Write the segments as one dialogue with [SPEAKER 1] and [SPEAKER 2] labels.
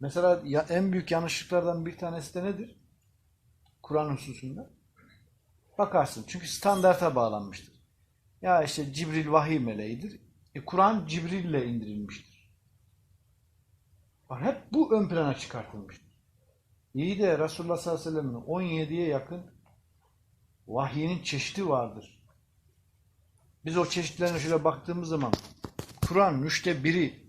[SPEAKER 1] Mesela ya en büyük yanlışlıklardan bir tanesi de nedir? Kur'an hususunda. Bakarsın çünkü standarta bağlanmıştır. Ya işte Cibril vahiy meleğidir. E, Kur'an Cibril'le indirilmiştir. Bak hep bu ön plana çıkartılmıştır. İyi de Resulullah sallallahu aleyhi ve sellem'in 17'ye yakın vahyinin çeşidi vardır. Biz o çeşitlerine şöyle baktığımız zaman Kur'an üçte biri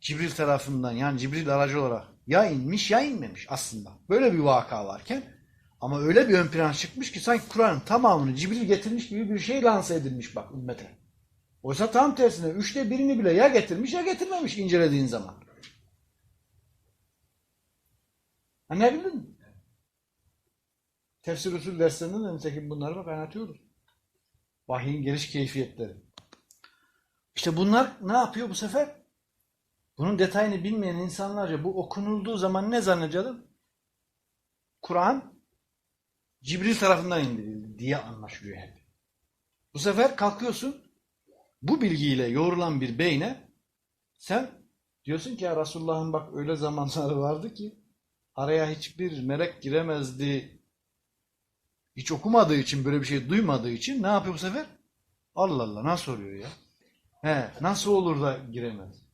[SPEAKER 1] Cibril tarafından yani Cibril aracı olarak ya inmiş ya inmemiş aslında. Böyle bir vaka varken ama öyle bir ön plana çıkmış ki sanki Kur'an'ın tamamını Cibril getirmiş gibi bir şey lanse edilmiş bak ümmete. Oysa tam tersine üçte birini bile ya getirmiş ya getirmemiş incelediğin zaman. Anlayabildin mi? Tefsir usul derslerinde de nitekim bunları bak anlatıyoruz. Vahyin geliş keyfiyetleri. İşte bunlar ne yapıyor bu sefer? Bunun detayını bilmeyen insanlarca bu okunulduğu zaman ne zannediyorlar? Kur'an Cibril tarafından indirildi diye anlaşılıyor hep. Bu sefer kalkıyorsun bu bilgiyle yoğrulan bir beyne sen diyorsun ki ya Resulullah'ın bak öyle zamanları vardı ki araya hiçbir melek giremezdi. Hiç okumadığı için böyle bir şey duymadığı için ne yapıyor bu sefer? Allah Allah nasıl oluyor ya? He, nasıl olur da giremez?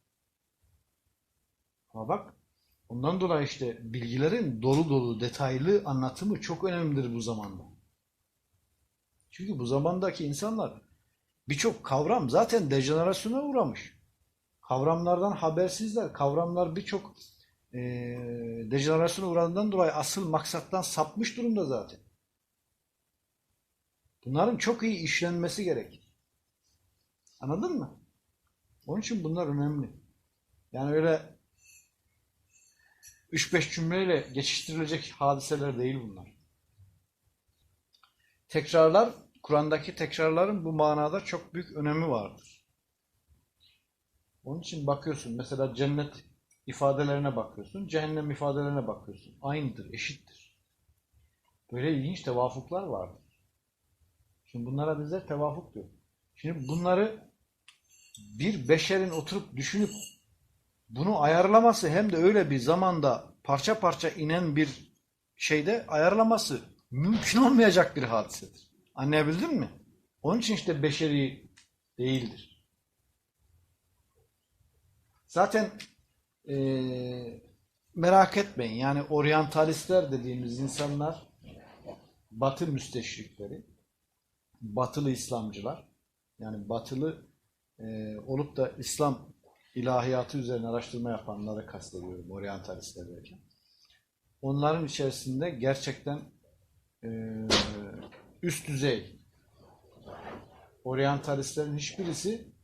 [SPEAKER 1] Ama bak ondan dolayı işte bilgilerin dolu dolu detaylı anlatımı çok önemlidir bu zamanda. Çünkü bu zamandaki insanlar birçok kavram zaten dejenerasyona uğramış. Kavramlardan habersizler. Kavramlar birçok e, dejenerasyona uğradığından dolayı asıl maksattan sapmış durumda zaten. Bunların çok iyi işlenmesi gerekir. Anladın mı? Onun için bunlar önemli. Yani öyle 3-5 cümleyle geçiştirilecek hadiseler değil bunlar. Tekrarlar, Kur'an'daki tekrarların bu manada çok büyük önemi vardır. Onun için bakıyorsun mesela cennet ifadelerine bakıyorsun, cehennem ifadelerine bakıyorsun. Aynıdır, eşittir. Böyle ilginç tevafuklar vardır. Şimdi bunlara bizler tevafuk diyor. Şimdi bunları bir beşerin oturup düşünüp bunu ayarlaması hem de öyle bir zamanda parça parça inen bir şeyde ayarlaması mümkün olmayacak bir hadisedir. Anlayabildin mi? Onun için işte beşeri değildir. Zaten eee, merak etmeyin yani oryantalistler dediğimiz insanlar batı müsteşrikleri batılı İslamcılar yani batılı e, olup da İslam ilahiyatı üzerine araştırma yapanları kastediyorum oryantalistler derken. Onların içerisinde gerçekten e, üst düzey oryantalistlerin hiçbirisi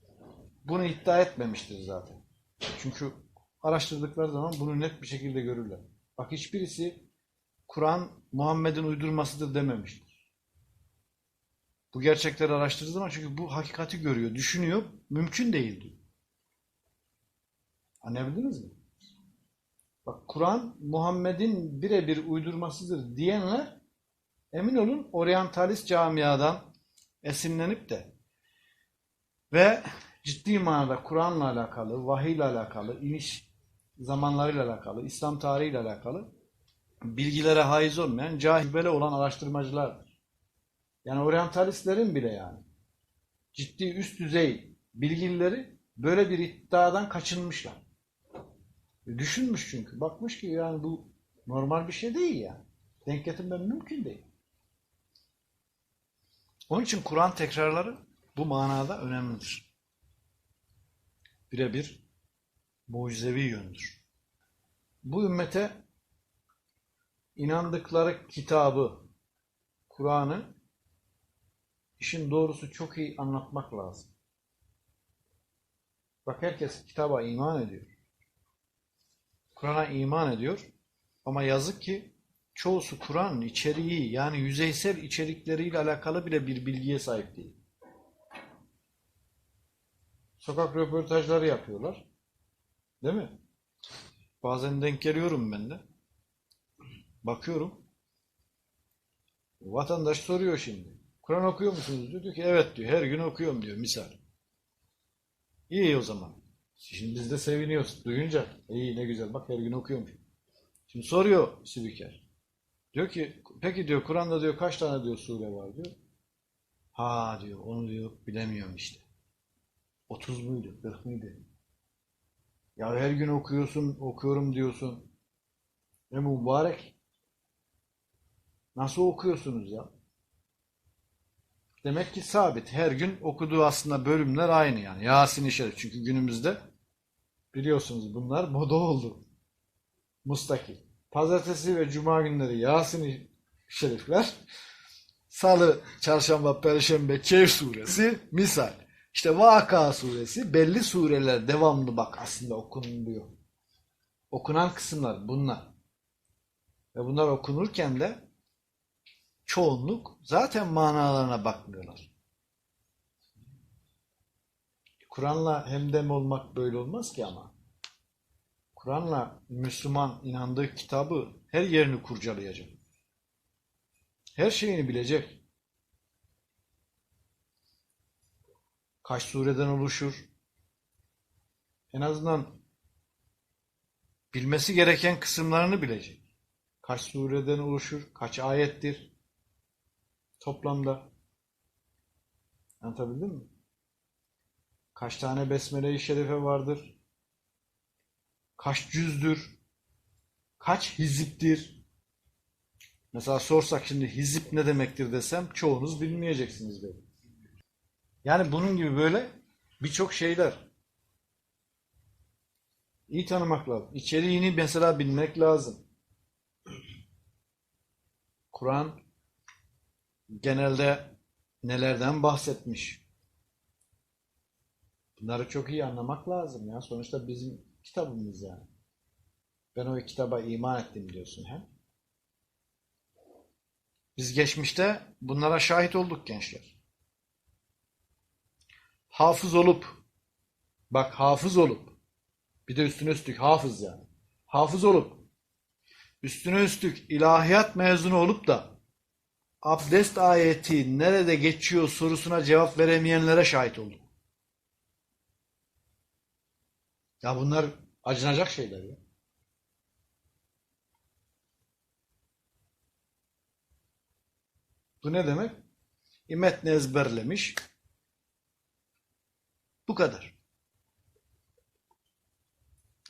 [SPEAKER 1] bunu iddia etmemiştir zaten. Çünkü araştırdıkları zaman bunu net bir şekilde görürler. Bak hiçbirisi Kur'an Muhammed'in uydurmasıdır dememiştir. Bu gerçekleri araştırdığı zaman çünkü bu hakikati görüyor, düşünüyor, mümkün değil diyor. Anlayabildiniz mi? Bak Kur'an Muhammed'in birebir uydurmasıdır diyenler emin olun oryantalist camiadan esinlenip de ve ciddi manada Kur'an'la alakalı, vahiyle alakalı, iniş zamanlarıyla alakalı, İslam tarihiyle alakalı bilgilere haiz olmayan, cahibele olan araştırmacılardır. Yani oryantalistlerin bile yani ciddi üst düzey bilgileri böyle bir iddiadan kaçınmışlar. Düşünmüş çünkü. Bakmış ki yani bu normal bir şey değil yani. Denk getirmem mümkün değil. Onun için Kur'an tekrarları bu manada önemlidir. Birebir mucizevi yöndür. Bu ümmete inandıkları kitabı, Kur'an'ı işin doğrusu çok iyi anlatmak lazım. Bak herkes kitaba iman ediyor. Kur'an'a iman ediyor. Ama yazık ki çoğusu Kur'an'ın içeriği yani yüzeysel içerikleriyle alakalı bile bir bilgiye sahip değil. Sokak röportajları yapıyorlar. Değil mi? Bazen denk geliyorum ben de. Bakıyorum. Vatandaş soruyor şimdi. Kur'an okuyor musunuz diyor. Ki evet diyor. Her gün okuyorum diyor misal. İyi o zaman. Şimdi biz de seviniyoruz duyunca. İyi ne güzel bak her gün okuyormuş. Şimdi soruyor spiker. Diyor ki peki diyor Kur'an'da diyor kaç tane diyor sure var diyor. Ha diyor onu diyor bilemiyorum işte. 30 muydu 40 mıydı? Ya her gün okuyorsun okuyorum diyorsun. Ne mübarek. Nasıl okuyorsunuz ya? Demek ki sabit. Her gün okuduğu aslında bölümler aynı yani. Yasin-i Şerif. Çünkü günümüzde biliyorsunuz bunlar moda oldu. Mustakil. Pazartesi ve cuma günleri Yasin-i Şerifler. Salı, çarşamba, perşembe Kehf suresi misal. İşte Vaka suresi belli sureler devamlı bak aslında okunuluyor. Okunan kısımlar bunlar. Ve bunlar okunurken de çoğunluk zaten manalarına bakmıyorlar. Kur'an'la hemdem olmak böyle olmaz ki ama. Kur'an'la Müslüman inandığı kitabı her yerini kurcalayacak. Her şeyini bilecek. Kaç sureden oluşur? En azından bilmesi gereken kısımlarını bilecek. Kaç sureden oluşur? Kaç ayettir? Toplamda. Anlatabildim mi? Kaç tane Besmele-i Şerife vardır? Kaç cüzdür? Kaç hiziptir? Mesela sorsak şimdi hizip ne demektir desem çoğunuz bilmeyeceksiniz belki. Yani bunun gibi böyle birçok şeyler. İyi tanımak lazım. İçeriğini mesela bilmek lazım. Kur'an genelde nelerden bahsetmiş? Bunları çok iyi anlamak lazım ya. Sonuçta bizim kitabımız yani. Ben o kitaba iman ettim diyorsun he? Biz geçmişte bunlara şahit olduk gençler. Hafız olup bak hafız olup bir de üstüne üstlük hafız yani. Hafız olup üstüne üstlük ilahiyat mezunu olup da abdest ayeti nerede geçiyor sorusuna cevap veremeyenlere şahit olduk. Ya bunlar acınacak şeyler ya. Bu ne demek? İmetni ezberlemiş. Bu kadar.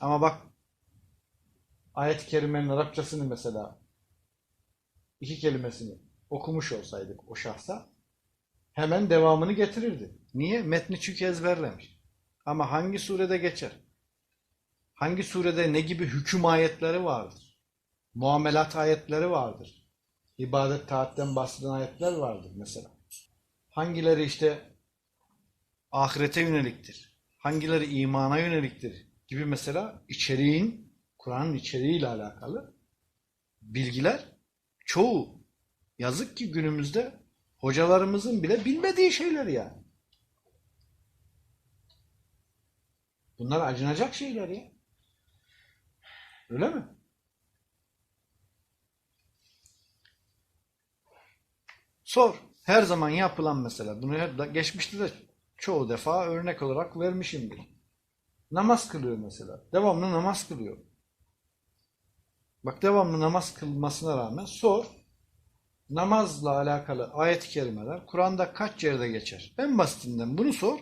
[SPEAKER 1] Ama bak ayet-i kerimenin Arapçasını mesela iki kelimesini okumuş olsaydık o şahsa hemen devamını getirirdi. Niye? Metni çünkü ezberlemiş. Ama hangi surede geçer? Hangi surede ne gibi hüküm ayetleri vardır? Muamelat ayetleri vardır. İbadet taatten bahseden ayetler vardır mesela. Hangileri işte ahirete yöneliktir? Hangileri imana yöneliktir? Gibi mesela içeriğin, Kur'an'ın içeriğiyle alakalı bilgiler çoğu yazık ki günümüzde hocalarımızın bile bilmediği şeyler yani. Bunlar acınacak şeyler ya. Öyle mi? Sor. Her zaman yapılan mesela. Bunu geçmişte de çoğu defa örnek olarak vermişimdir. Namaz kılıyor mesela. Devamlı namaz kılıyor. Bak devamlı namaz kılmasına rağmen sor. Namazla alakalı ayet-i kerimeler Kur'an'da kaç yerde geçer? En basitinden bunu sor.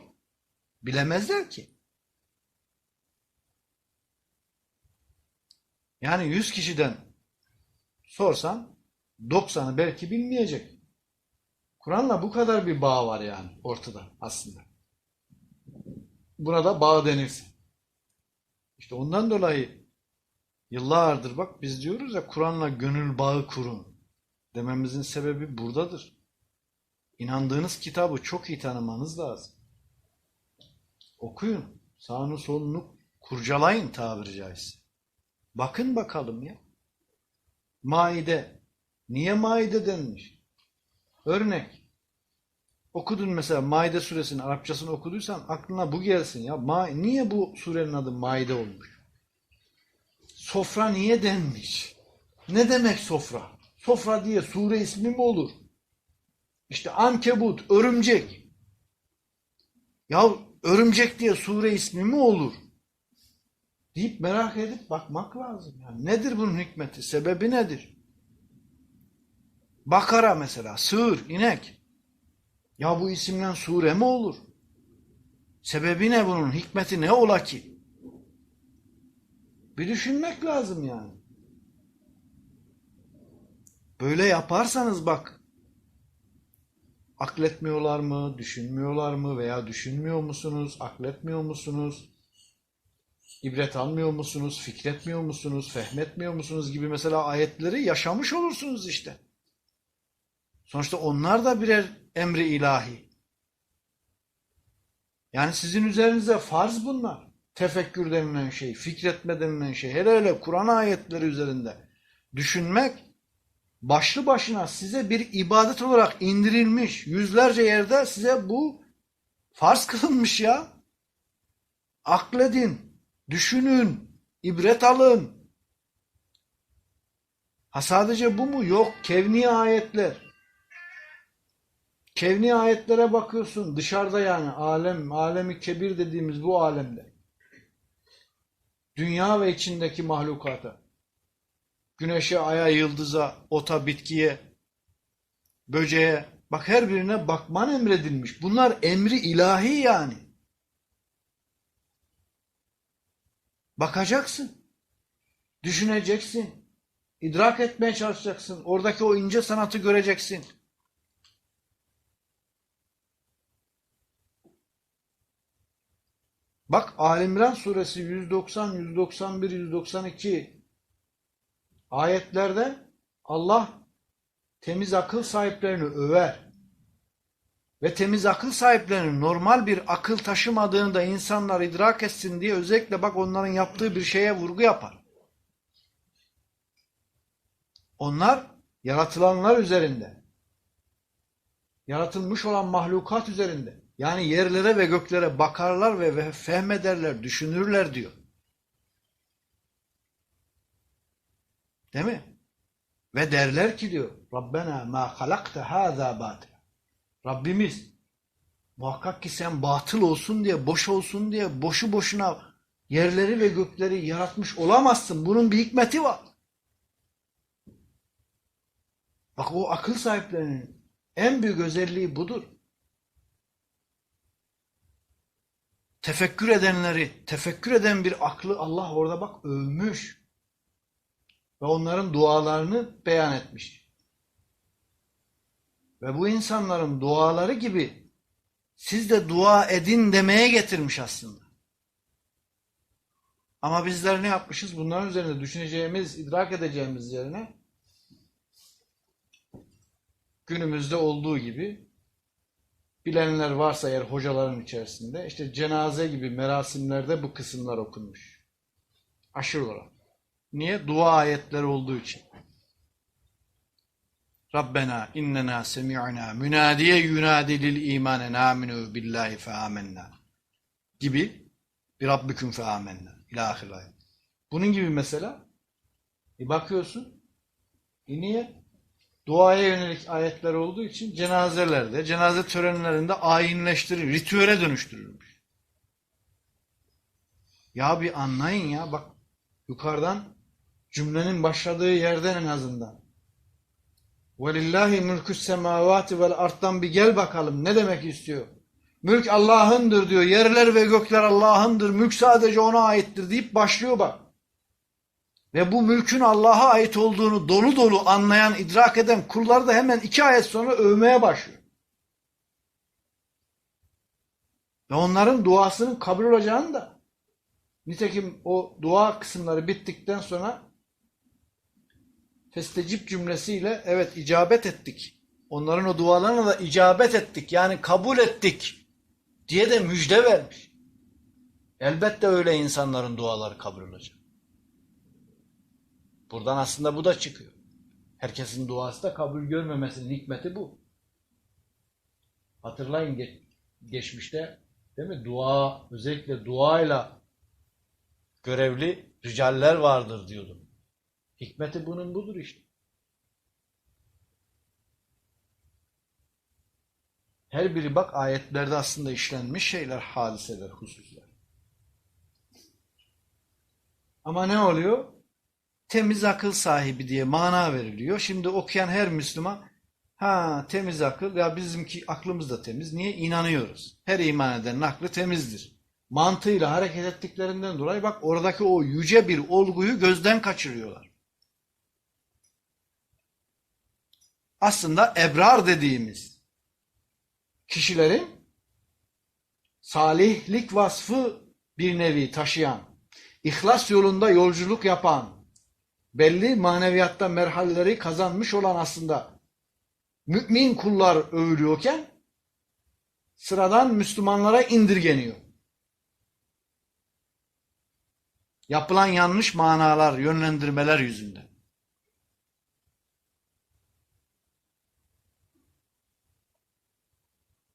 [SPEAKER 1] Bilemezler ki. Yani 100 kişiden sorsan 90'ı belki bilmeyecek. Kur'an'la bu kadar bir bağ var yani ortada aslında. Buna da bağ denirse. İşte ondan dolayı yıllardır bak biz diyoruz ya Kur'an'la gönül bağı kurun dememizin sebebi buradadır. İnandığınız kitabı çok iyi tanımanız lazım. Okuyun. Sağını solunu kurcalayın tabiri caizse. Bakın bakalım ya. Maide. Niye maide denmiş? Örnek. Okudun mesela Maide suresinin Arapçasını okuduysan aklına bu gelsin ya. Ma niye bu surenin adı Maide olmuş? Sofra niye denmiş? Ne demek sofra? Sofra diye sure ismi mi olur? İşte ankebut, örümcek. Ya örümcek diye sure ismi mi olur? Deyip merak edip bakmak lazım. Yani nedir bunun hikmeti? Sebebi nedir? Bakara mesela, sığır, inek. Ya bu isimden sure mi olur? Sebebi ne bunun? Hikmeti ne ola ki? Bir düşünmek lazım yani. Böyle yaparsanız bak akletmiyorlar mı, düşünmüyorlar mı veya düşünmüyor musunuz, akletmiyor musunuz, ibret almıyor musunuz, fikretmiyor musunuz, fehmetmiyor musunuz gibi mesela ayetleri yaşamış olursunuz işte. Sonuçta onlar da birer emri ilahi. Yani sizin üzerinize farz bunlar. Tefekkür denilen şey, fikretme denilen şey. Hele hele Kur'an ayetleri üzerinde düşünmek başlı başına size bir ibadet olarak indirilmiş. Yüzlerce yerde size bu farz kılınmış ya. Akledin, düşünün, ibret alın. Ha sadece bu mu? Yok. Kevni ayetler. Kevni ayetlere bakıyorsun. Dışarıda yani alem, alemi kebir dediğimiz bu alemde. Dünya ve içindeki mahlukata. Güneşe, aya, yıldıza, ota, bitkiye, böceğe. Bak her birine bakman emredilmiş. Bunlar emri ilahi yani. Bakacaksın. Düşüneceksin. idrak etmeye çalışacaksın. Oradaki o ince sanatı göreceksin. Bak Ali İmran suresi 190, 191, 192 ayetlerde Allah temiz akıl sahiplerini över. Ve temiz akıl sahiplerinin normal bir akıl taşımadığını da insanlar idrak etsin diye özellikle bak onların yaptığı bir şeye vurgu yapar. Onlar yaratılanlar üzerinde, yaratılmış olan mahlukat üzerinde, yani yerlere ve göklere bakarlar ve, fehmederler, düşünürler diyor. Değil mi? Ve derler ki diyor Rabbena ma halakte hâzâ batil. Rabbimiz muhakkak ki sen batıl olsun diye, boş olsun diye, boşu boşuna yerleri ve gökleri yaratmış olamazsın. Bunun bir hikmeti var. Bak o akıl sahiplerinin en büyük özelliği budur. Tefekkür edenleri, tefekkür eden bir aklı Allah orada bak övmüş. Ve onların dualarını beyan etmiş. Ve bu insanların duaları gibi siz de dua edin demeye getirmiş aslında. Ama bizler ne yapmışız? Bunların üzerinde düşüneceğimiz, idrak edeceğimiz yerine günümüzde olduğu gibi bilenler varsa eğer hocaların içerisinde işte cenaze gibi merasimlerde bu kısımlar okunmuş. Aşırı olarak. Niye? Dua ayetleri olduğu için. Rabbena innena semi'na münadiye yunadi lil imane naminu billahi fe amennâ gibi bir Rabbüküm fe amennâ ilahir. Bunun gibi mesela bir bakıyorsun e niye? Duaya yönelik ayetler olduğu için cenazelerde, cenaze törenlerinde ayinleştirir, ritüele dönüştürülmüş. Ya bir anlayın ya bak yukarıdan cümlenin başladığı yerden en azından. Mülkü semavati vel arttan bir gel bakalım ne demek istiyor? Mülk Allah'ındır diyor. Yerler ve gökler Allah'ındır. Mülk sadece ona aittir deyip başlıyor bak. Ve bu mülkün Allah'a ait olduğunu dolu dolu anlayan, idrak eden kullar da hemen iki ayet sonra övmeye başlıyor. Ve onların duasının kabul olacağını da nitekim o dua kısımları bittikten sonra festecip cümlesiyle evet icabet ettik. Onların o dualarına da icabet ettik. Yani kabul ettik diye de müjde vermiş. Elbette öyle insanların duaları kabul olacak. Buradan aslında bu da çıkıyor. Herkesin duası da kabul görmemesinin hikmeti bu. Hatırlayın geç, geçmişte değil mi? Dua, özellikle duayla görevli ricaller vardır diyordum. Hikmeti bunun budur işte. Her biri bak ayetlerde aslında işlenmiş şeyler, hadiseler, hususlar. Ama ne oluyor? Temiz akıl sahibi diye mana veriliyor. Şimdi okuyan her Müslüman ha temiz akıl ya bizimki aklımız da temiz. Niye? İnanıyoruz. Her iman edenin aklı temizdir. Mantığıyla hareket ettiklerinden dolayı bak oradaki o yüce bir olguyu gözden kaçırıyorlar. Aslında ebrar dediğimiz kişilerin salihlik vasfı bir nevi taşıyan, ihlas yolunda yolculuk yapan, belli maneviyatta merhaleleri kazanmış olan aslında mümin kullar övülüyorken sıradan Müslümanlara indirgeniyor. Yapılan yanlış manalar, yönlendirmeler yüzünden.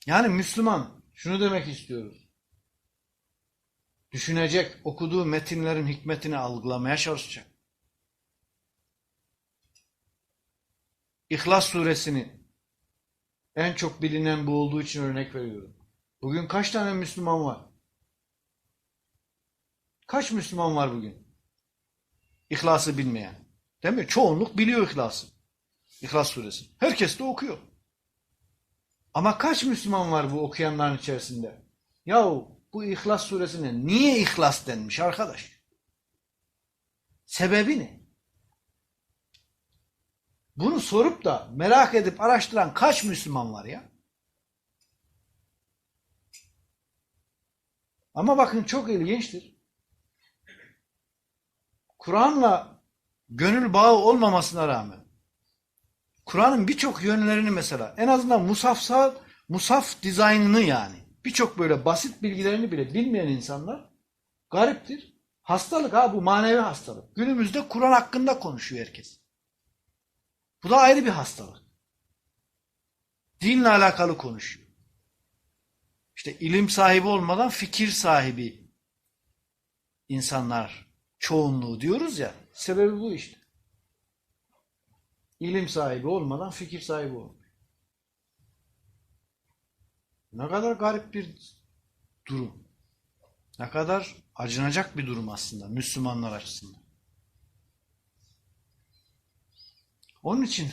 [SPEAKER 1] Yani Müslüman şunu demek istiyoruz. Düşünecek, okuduğu metinlerin hikmetini algılamaya çalışacak. İhlas suresini en çok bilinen bu olduğu için örnek veriyorum. Bugün kaç tane Müslüman var? Kaç Müslüman var bugün? İhlası bilmeyen. Değil mi? Çoğunluk biliyor İhlası. İhlas suresi. Herkes de okuyor. Ama kaç Müslüman var bu okuyanların içerisinde? Yahu bu İhlas suresine niye İhlas denmiş arkadaş? Sebebi ne? Bunu sorup da merak edip araştıran kaç Müslüman var ya? Ama bakın çok ilginçtir. Kur'an'la gönül bağı olmamasına rağmen Kur'an'ın birçok yönlerini mesela en azından musafsal musaf dizaynını yani birçok böyle basit bilgilerini bile bilmeyen insanlar gariptir. Hastalık ha bu manevi hastalık. Günümüzde Kur'an hakkında konuşuyor herkes. Bu da ayrı bir hastalık. Dinle alakalı konuşuyor. İşte ilim sahibi olmadan fikir sahibi insanlar çoğunluğu diyoruz ya. Sebebi bu işte. İlim sahibi olmadan fikir sahibi olmuş. Ne kadar garip bir durum. Ne kadar acınacak bir durum aslında Müslümanlar açısından. Onun için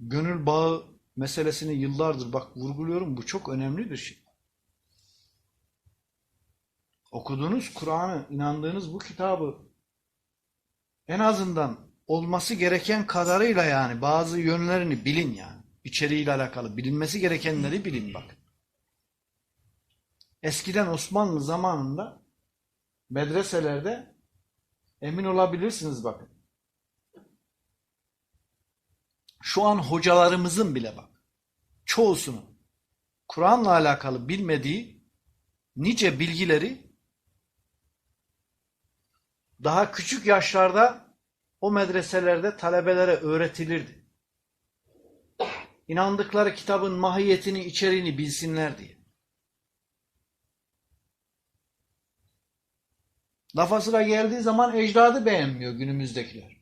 [SPEAKER 1] gönül bağı meselesini yıllardır bak vurguluyorum bu çok önemli bir şey. Okuduğunuz Kur'an'ı, inandığınız bu kitabı en azından olması gereken kadarıyla yani bazı yönlerini bilin yani. İçeriğiyle alakalı bilinmesi gerekenleri bilin bak. Eskiden Osmanlı zamanında medreselerde emin olabilirsiniz bakın. Şu an hocalarımızın bile bak çoğusunun Kur'an'la alakalı bilmediği nice bilgileri daha küçük yaşlarda o medreselerde talebelere öğretilirdi. İnandıkları kitabın mahiyetini, içeriğini bilsinler diye. Lafa sıra geldiği zaman ecdadı beğenmiyor günümüzdekiler.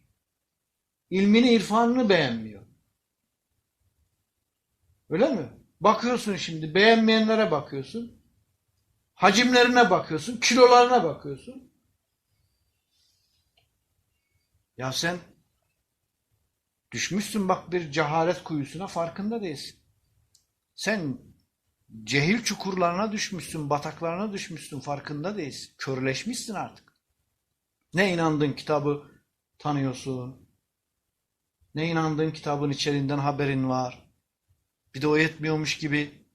[SPEAKER 1] İlmini, irfanını beğenmiyor. Öyle mi? Bakıyorsun şimdi beğenmeyenlere bakıyorsun. Hacimlerine bakıyorsun, kilolarına bakıyorsun. Ya sen düşmüşsün bak bir cehalet kuyusuna farkında değilsin. Sen cehil çukurlarına düşmüşsün, bataklarına düşmüşsün farkında değilsin. Körleşmişsin artık. Ne inandığın kitabı tanıyorsun. Ne inandığın kitabın içeriğinden haberin var. Bir de o yetmiyormuş gibi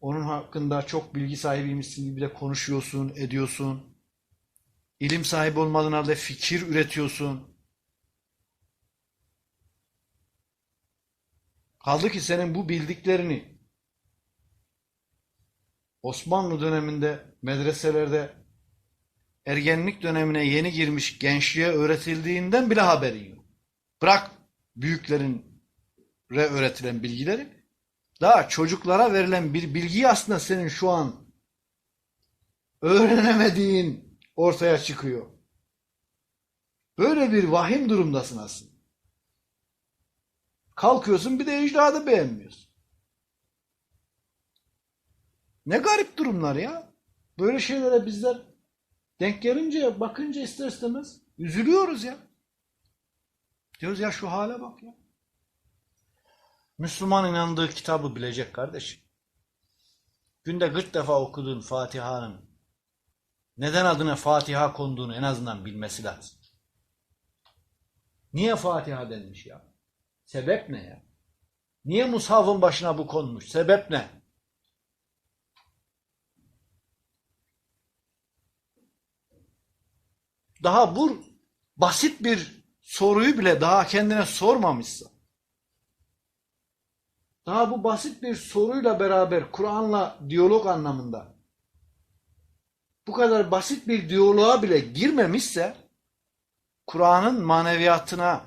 [SPEAKER 1] onun hakkında çok bilgi sahibiymişsin gibi de konuşuyorsun, ediyorsun. İlim sahibi olmadığın halde fikir üretiyorsun. Kaldı ki senin bu bildiklerini Osmanlı döneminde medreselerde ergenlik dönemine yeni girmiş gençliğe öğretildiğinden bile haberin yok. Bırak büyüklerin re öğretilen bilgileri daha çocuklara verilen bir bilgiyi aslında senin şu an öğrenemediğin ortaya çıkıyor. Böyle bir vahim durumdasın aslında. Kalkıyorsun bir de ecdadı beğenmiyorsun. Ne garip durumlar ya. Böyle şeylere bizler denk gelince bakınca ister istemez üzülüyoruz ya. Diyoruz ya şu hale bak ya. Müslüman inandığı kitabı bilecek kardeşim. Günde 40 defa okuduğun Fatiha'nın neden adına Fatiha konduğunu en azından bilmesi lazım. Niye Fatiha denmiş ya? Sebep ne ya? Niye mushafın başına bu konmuş? Sebep ne? Daha bu basit bir soruyu bile daha kendine sormamışsa, daha bu basit bir soruyla beraber Kur'an'la diyalog anlamında bu kadar basit bir diyaloğa bile girmemişse Kur'an'ın maneviyatına,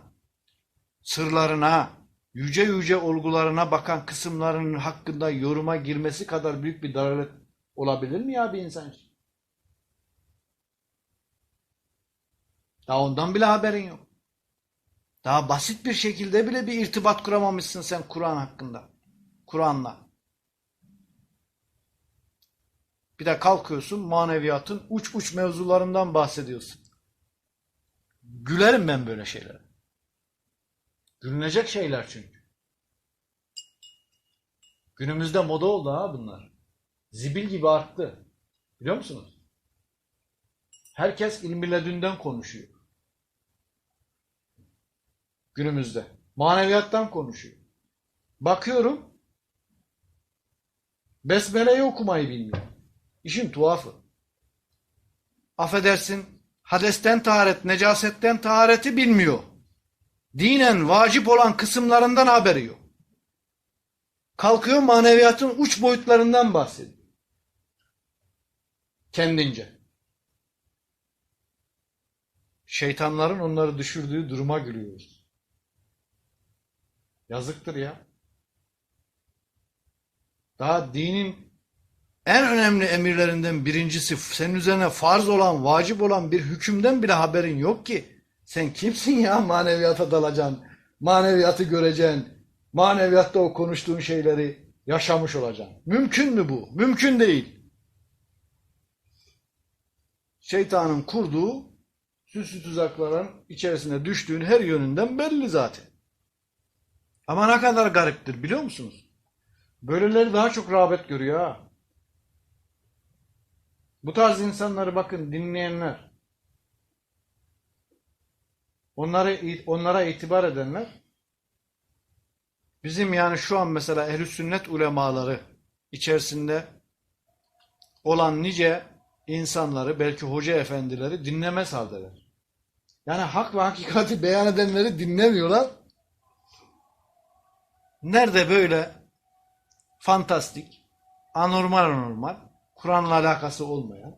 [SPEAKER 1] sırlarına, yüce yüce olgularına bakan kısımlarının hakkında yoruma girmesi kadar büyük bir dalalet olabilir mi ya bir insan için? Daha ondan bile haberin yok. Daha basit bir şekilde bile bir irtibat kuramamışsın sen Kur'an hakkında. Kur'an'la. Bir de kalkıyorsun maneviyatın uç uç mevzularından bahsediyorsun. Gülerim ben böyle şeylere. Gülünecek şeyler çünkü. Günümüzde moda oldu ha bunlar. Zibil gibi arttı. Biliyor musunuz? Herkes ilmi ledünden konuşuyor. Günümüzde. Maneviyattan konuşuyor. Bakıyorum Besmele'yi okumayı bilmiyor. İşin tuhafı. Affedersin hadesten taharet, necasetten tahareti bilmiyor. Dinen vacip olan kısımlarından haberi yok. Kalkıyor maneviyatın uç boyutlarından bahsediyor. Kendince. Şeytanların onları düşürdüğü duruma gülüyoruz. Yazıktır ya. Daha dinin en önemli emirlerinden birincisi senin üzerine farz olan, vacip olan bir hükümden bile haberin yok ki. Sen kimsin ya maneviyata dalacaksın, maneviyatı göreceksin, maneviyatta o konuştuğun şeyleri yaşamış olacaksın. Mümkün mü bu? Mümkün değil. Şeytanın kurduğu süslü tuzakların içerisine düştüğün her yönünden belli zaten. Ama ne kadar gariptir biliyor musunuz? Böyleleri daha çok rağbet görüyor ha. Bu tarz insanları bakın dinleyenler, onları onlara itibar edenler, bizim yani şu an mesela ehl sünnet ulemaları içerisinde olan nice insanları, belki hoca efendileri dinlemez haldeler. Yani hak ve hakikati beyan edenleri dinlemiyorlar. Nerede böyle fantastik, anormal anormal, Kur'an'la alakası olmayan,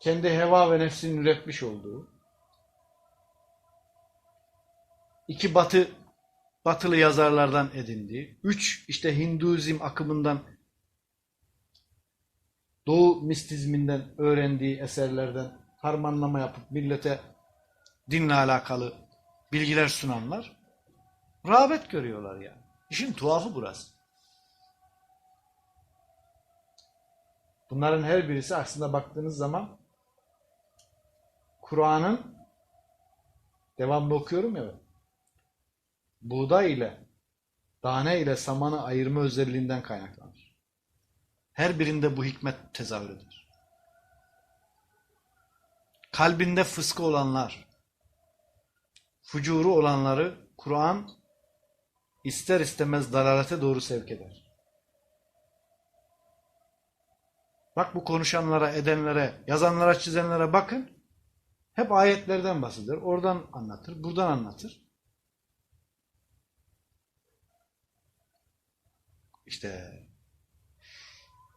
[SPEAKER 1] kendi heva ve nefsinin üretmiş olduğu, iki batı batılı yazarlardan edindiği, üç işte Hinduizm akımından Doğu mistizminden öğrendiği eserlerden harmanlama yapıp millete dinle alakalı bilgiler sunanlar rağbet görüyorlar yani. İşin tuhafı burası. Bunların her birisi aslında baktığınız zaman Kur'an'ın devamlı okuyorum ya ben, buğday ile tane ile samanı ayırma özelliğinden kaynaklanır. Her birinde bu hikmet tezahür eder. Kalbinde fıskı olanlar, fucuru olanları Kur'an ister istemez dalalete doğru sevk eder. Bak bu konuşanlara, edenlere, yazanlara, çizenlere bakın. Hep ayetlerden bahseder. Oradan anlatır, buradan anlatır. İşte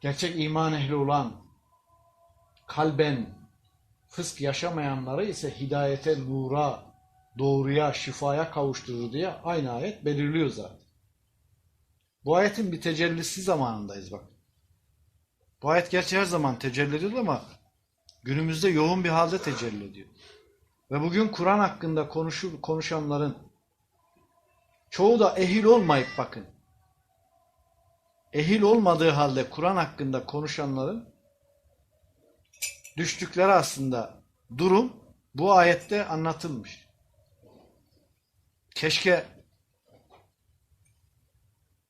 [SPEAKER 1] gerçek iman ehli olan, kalben fısk yaşamayanları ise hidayete, nura, doğruya, şifaya kavuşturur diye aynı ayet belirliyor zaten. Bu ayetin bir tecellisi zamanındayız bak. Bu ayet gerçi her zaman tecelli ediyor ama günümüzde yoğun bir halde tecelli ediyor. Ve bugün Kur'an hakkında konuşur, konuşanların çoğu da ehil olmayıp bakın. Ehil olmadığı halde Kur'an hakkında konuşanların düştükleri aslında durum bu ayette anlatılmış. Keşke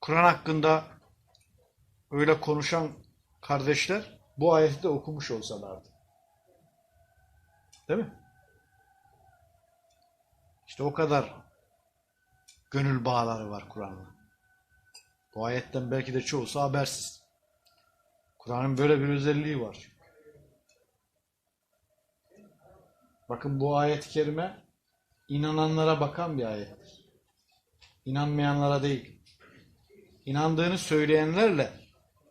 [SPEAKER 1] Kur'an hakkında öyle konuşan kardeşler bu ayeti de okumuş olsalardı. Değil mi? İşte o kadar gönül bağları var Kur'an'la. Bu ayetten belki de çoğusu habersiz. Kur'an'ın böyle bir özelliği var. Bakın bu ayet-i kerime inananlara bakan bir ayettir. İnanmayanlara değil. İnandığını söyleyenlerle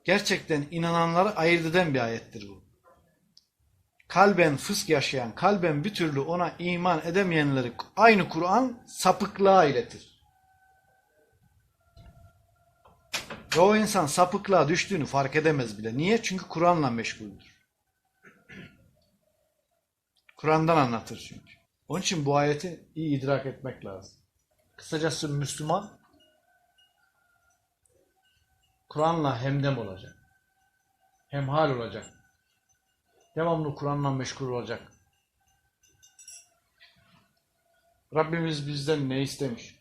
[SPEAKER 1] gerçekten inananları ayırt eden bir ayettir bu. Kalben fısk yaşayan, kalben bir türlü ona iman edemeyenleri aynı Kur'an sapıklığa iletir. Ve o insan sapıklığa düştüğünü fark edemez bile. Niye? Çünkü Kur'an'la meşguldür. Kur'an'dan anlatır çünkü. Onun için bu ayeti iyi idrak etmek lazım. Kısacası Müslüman Kur'an'la hemdem olacak. Hemhal olacak. Devamlı Kur'an'la meşgul olacak. Rabbimiz bizden ne istemiş?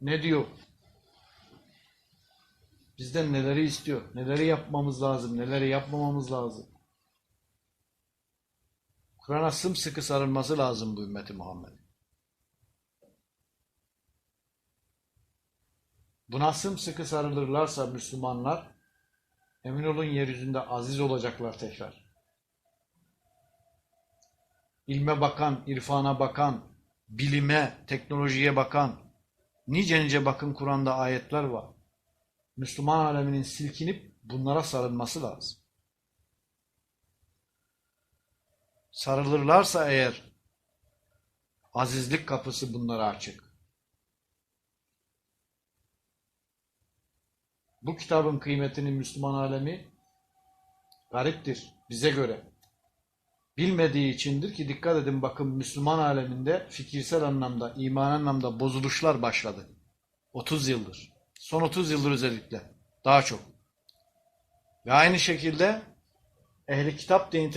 [SPEAKER 1] Ne diyor? Bizden neleri istiyor? Neleri yapmamız lazım? Neleri yapmamamız lazım? Kur'an'a sımsıkı sarılması lazım bu ümmeti Muhammed. Buna sımsıkı sarılırlarsa Müslümanlar emin olun yeryüzünde aziz olacaklar tekrar. İlme bakan, irfana bakan, bilime, teknolojiye bakan, nice nice bakın Kur'an'da ayetler var. Müslüman aleminin silkinip bunlara sarılması lazım. Sarılırlarsa eğer azizlik kapısı bunlara açık. Bu kitabın kıymetini Müslüman alemi gariptir bize göre. Bilmediği içindir ki dikkat edin bakın Müslüman aleminde fikirsel anlamda, iman anlamda bozuluşlar başladı. 30 yıldır. Son 30 yıldır özellikle. Daha çok. Ve aynı şekilde ehli kitap diye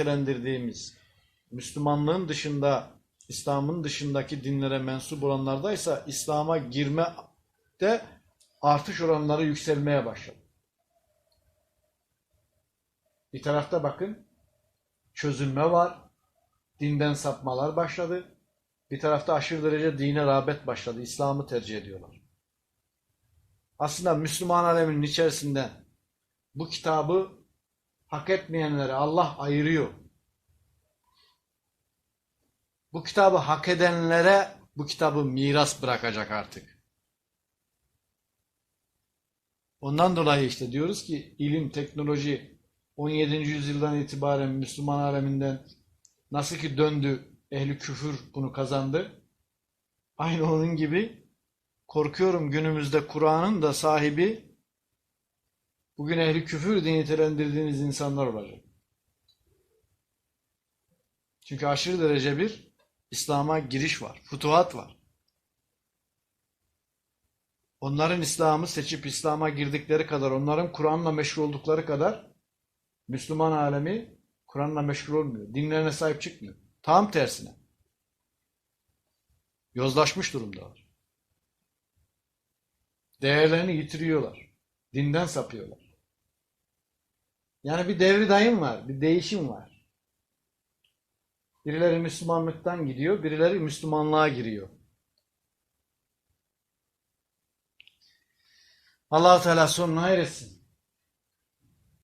[SPEAKER 1] Müslümanlığın dışında, İslam'ın dışındaki dinlere mensup olanlardaysa İslam'a girme de artış oranları yükselmeye başladı. Bir tarafta bakın çözülme var, dinden sapmalar başladı. Bir tarafta aşırı derece dine rağbet başladı. İslam'ı tercih ediyorlar. Aslında Müslüman aleminin içerisinde bu kitabı hak etmeyenleri Allah ayırıyor. Bu kitabı hak edenlere bu kitabı miras bırakacak artık. Ondan dolayı işte diyoruz ki ilim, teknoloji 17. yüzyıldan itibaren Müslüman aleminden nasıl ki döndü ehli küfür bunu kazandı. Aynı onun gibi korkuyorum günümüzde Kur'an'ın da sahibi bugün ehli küfür diye nitelendirdiğiniz insanlar olacak. Çünkü aşırı derece bir İslam'a giriş var, futuhat var. Onların İslam'ı seçip İslam'a girdikleri kadar, onların Kur'an'la meşgul oldukları kadar Müslüman alemi Kur'an'la meşgul olmuyor. Dinlerine sahip çıkmıyor. Tam tersine. Yozlaşmış durumdalar. Değerlerini yitiriyorlar. Dinden sapıyorlar. Yani bir devri dayım var, bir değişim var. Birileri Müslümanlıktan gidiyor, birileri Müslümanlığa giriyor. Allah Teala sonunu hayretsin.